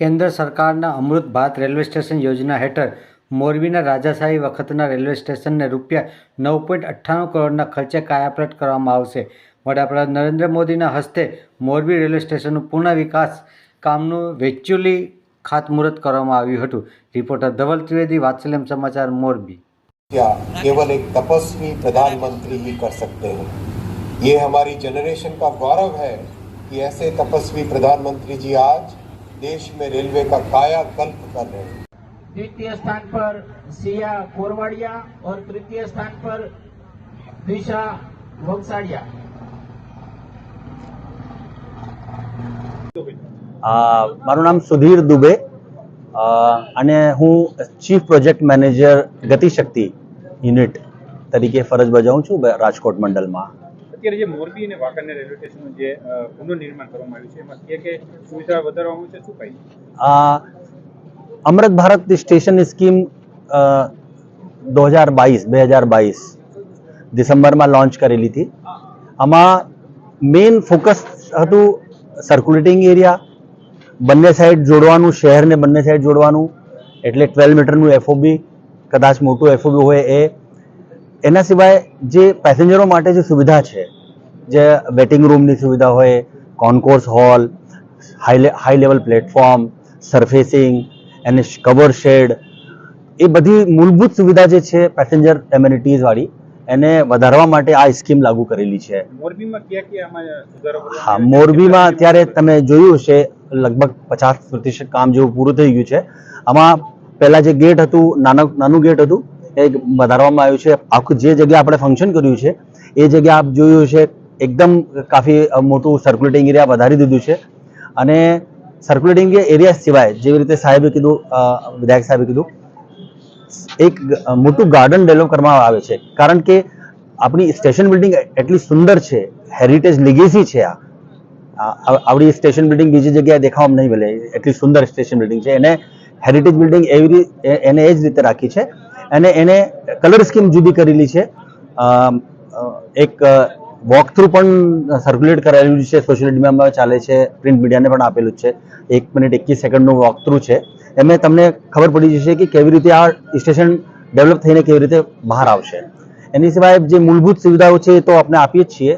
કેન્દ્ર સરકારના અમૃત Bharat railway station યોજના હેઠળ મોરબીના રાજાશાહી વખતના રેલવે સ્ટેશનને રૂપિયા નવ પોઈન્ટ અઠ્ઠાણું કરોડના ખર્ચે કાયાપલટ કરવામાં આવશે વડાપ્રધાન નરેન્દ્ર મોદીના હસ્તે મોરબી રેલવે સ્ટેશનનું પૂર્ણ વિકાસ કામનું વેચ્યુઅલી ખાતમુહૂર્ત કરવામાં આવ્યું હતું રિપોર્ટર ધવલ ત્રિવેદી વાત્સલ્યમ સમાચાર મોરબી क्या केवल एक तपस्वी प्रधानमंत्री ही कर सकते हैं ये हमारी जनरेशन का गौरव है कि ऐसे तपस्वी प्रधानमंत्री जी आज देश में रेलवे का कायाकल्प कर रहे हैं द्वितीय स्थान पर सिया कोरवाड़िया और तृतीय स्थान पर दिशा वंसाड़िया અ, મારું નામ સુધીર દુબે અ, અને હું chief project manager Gatishakti unit તરીકે ફરજ બજાવું છું બ- રાજકોટ મંડળમાં અત્યારે જે મોરબી અને વાંકાનેર રેલવે સ્ટેશનનું જે પુનઃનિર્માણ કરવામાં આવ્યું છે, એમાં કે કે સુવિધા વધારવામાં છે, શું કઈ અમૃત ભારત સ્ટેશન સ્કીમ દો હજાર બાવીસ, બે હજાર બાવીસ ડિસેમ્બરમાં લોન્ચ કરેલી હતી. આમાં મેઇન ફોકસ હતું સર્ક્યુલેટિંગ એરિયા, બંને સાઈડ જોડવાનું, શહેરને બંને સાઈડ જોડવાનું, એટલે ટ્વેલ્વ મીટરનું એફઓબી કદાચ મોટું એફઓબી હોય એ એના સિવાય જે પેસેન્જરો માટે જે સુવિધા છે જે વેટિંગ રૂમની સુવિધા હોય concourse hall high high level platform surfacing એને કવર શેડ એ બધી મૂળભૂત સુવિધા જે છે પેસેન્જર એમ્યુનિટીઝ વાળી એને વધારવા માટે આ સ્કીમ લાગુ કરેલી છે. હા મોરબીમાં અત્યારે તમે જોયું છે લગભગ પચાસ પ્રતિશત કામ જેવું પૂરું થઈ ગયું છે. આમાં પહેલાં જે ગેટ હતું નાનું નાનું ગેટ હતું એ વધારવામાં આવ્યું છે. આખું જે જગ્યા આપણે ફંક્શન કર્યું છે, એ જગ્યા આપ જોયું છે એકદમ કાફી મોટું સર્ક્યુલેટિંગ એરિયા વધારી દીધું છે. અને સર્ક્યુલેટિંગ એરિયા સિવાય જેવી રીતે સાહેબે કીધું વિધાયક સાહેબે કીધું, એક મોટું ગાર્ડન ડેવલપ કરવામાં આવે છે. કારણ કે આપણી સ્ટેશન બિલ્ડિંગ એટલી સુંદર છે હેરિટેજ લિગેસી છે આ. આ- આ- આવડી સ્ટેશન બિલ્ડિંગ બીજી જગ્યાએ દેખાવામાં નહીં મળે એટલી સુંદર સ્ટેશન બિલ્ડિંગ છે. એને હેરિટેજ બિલ્ડિંગ એવી એને એ જ રીતે રાખી છે. અને એને કલર સ્કીમ જુદી કરેલી છે. એક વોક થ્રુ પણ સર્ક્યુલેટ કરાયેલું છે. સોશિયલ મીડિયામાં ચાલે છે. પ્રિન્ટ મીડિયાને પણ આપેલું છે. એક મિનિટ એકવીસ સેકન્ડનું વોક થ્રુ છે. એમાં તમને ખબર પડી જશે કે કેવી રીતે આ સ્ટેશન ડેવલપ થઈને કેવી રીતે બહાર આવશે. એની સિવાય જે મૂળભૂત સુવિધાઓ છે એ તો આપણે આપીએ જ છીએ.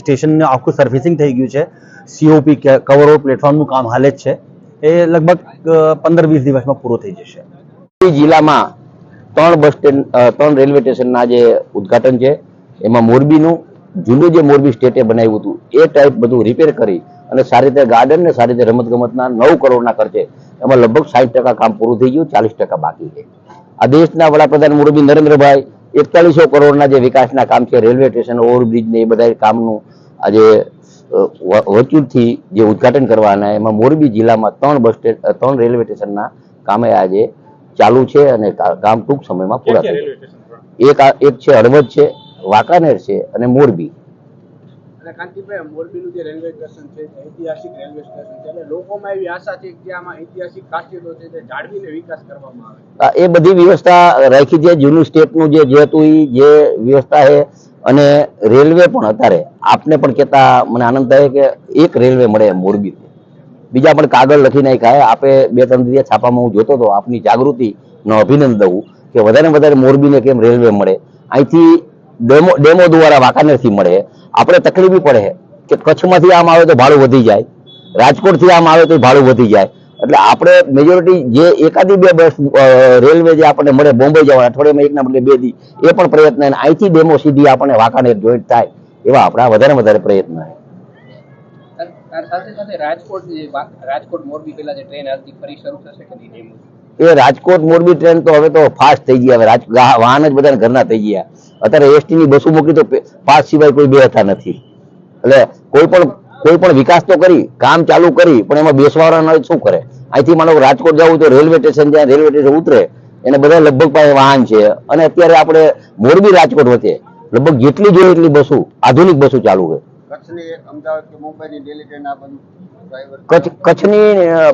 સ્ટેશનને આખું સર્વિસિંગ થઈ ગયું છે. સીઓપી કવરો પ્લેટફોર્મનું કામ હાલે જ છે. એ લગભગ પંદર વીસ દિવસમાં પૂરું થઈ જશે. જિલ્લામાં ત્રણ બસ સ્ટેન્ડ ત્રણ રેલવે સ્ટેશનના જે ઉદ્ઘાટન છે, એમાં મોરબીનું જૂનું જે મોરબી સ્ટેટે બનાવ્યું હતું, એ ટાઈપ બધું રિપેર કરી અને સારી રીતે ગાર્ડન ને સારી રીતે રમતગમતના નવ કરોડના ખર્ચે એમાં લગભગ સાઠ ટકા કામ પૂરું થઈ ગયું, ચાલીસ ટકા બાકી છે. આ દેશના વડાપ્રધાન મોરબી નરેન્દ્રભાઈ એકતાલીસો કરોડના જે વિકાસના કામ છે, રેલવે સ્ટેશન, ઓવરબ્રિજ ને એ બધા કામનું આજે વચુરથી જે ઉદ્ઘાટન કરવાના એમાં મોરબી જિલ્લામાં ત્રણ બસ સ્ટેશન ત્રણ રેલવે સ્ટેશનના કામે આજે ચાલુ છે અને કામ ટૂંક સમયમાં પૂરા પર? એક એક છે હળવદ છે વાંકાનેર છે અને મોરબી. કાંતિભાઈ મોરબીનું જે રેલવે સ્ટેશન છે ઐતિહાસિક રેલવે સ્ટેશન છે એટલે લોકોમાં એવી આશા છે કે આમાં ઐતિહાસિક ખાસિયતો છે તે જાળવીને વિકાસ કરવામાં આવે. એ બધી વ્યવસ્થા રાખી છે જૂનું સ્ટેટનું જે જે હતું ઈ જે વ્યવસ્થા છે અને રેલવે પણ અત્યારે આપને પણ કહેતા મને આનંદ થાય કે એક રેલવે મળે મોરબી બીજા પણ કાગળ લખી નાખ્યા આપે બે ત્રણ દિવસ છાપામાં હું જોતો હતો આપની જાગૃતિ નો અભિનંદન દઉં કે વધારે વધારે મોરબીને કેમ રેલવે મળે. અહીંથી ડેમો ડેમો દ્વારા વાંકાનેરથી મળે. આપણે તકલીફી પડે કે કચ્છમાંથી આમ આવે તો ભાડું વધી જાય. રાજકોટથી આમ આવે તો ભાડું વધી જાય. એટલે આપણે મેજોરિટી જે એકાદી બે બસ રેલવે જે આપણને મળે, બોમ્બે જવા, અઠવાડિયામાં એકના બદલે બે દી, એ પણ પ્રયત્ન. અહીંથી ડેમો સીધી આપણને વાંકાનેર જોઈન્ટ થાય એવા આપણા વધારે વધારે પ્રયત્ન એ રાજકોટ મોરબી ટ્રેન તો હવે તો ફાસ્ટ થઈ ગયા. હવે વાહન જ બધાને ઘરના થઈ ગયા. અત્યારે એસટી ની બસો મૂકી તો પાસ સિવાય કોઈ બે નથી. એટલે કોઈ પણ કોઈ પણ વિકાસ તો કરી, કામ ચાલુ કરી, પણ એમાં બેસવાવાળા હોય શું કરે? અહીંથી માનો રાજકોટ જવું તો રેલવે સ્ટેશન જ્યાં રેલવે સ્ટેશન ઉતરે. એને બધા લગભગ પાસે વાહન છે. અને અત્યારે આપણે મોરબી રાજકોટ વચ્ચે લગભગ જેટલી જોઈએ એટલી બસો, આધુનિક બસો ચાલુ છે. કચ્છની અમદાવાદ કે મુંબઈની દિલ્હી ટ્રેન આ બધું કચ્છ કચ્છની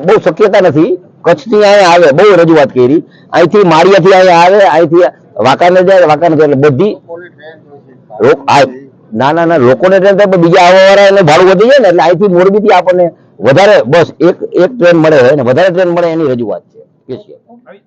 બહુ શક્યતા નથી. કચ્છથી અહીંયા આવે બહુ રજૂઆત કરી. અહીંથી માળિયાથી અહીંયા આવે અહીંથી વાંકાને જાય વાંકાને જાય એટલે બધી છે? ના ના ના લોકોને ટ્રેન થાય બીજા આવવાવાળા એને ભાડું વધી જાય ને એટલે અહીંથી મોરબીથી આપણને વધારે બસ એક એક ટ્રેન મળે ને વધારે ટ્રેન મળે એની રજૂઆત છે. કે આવી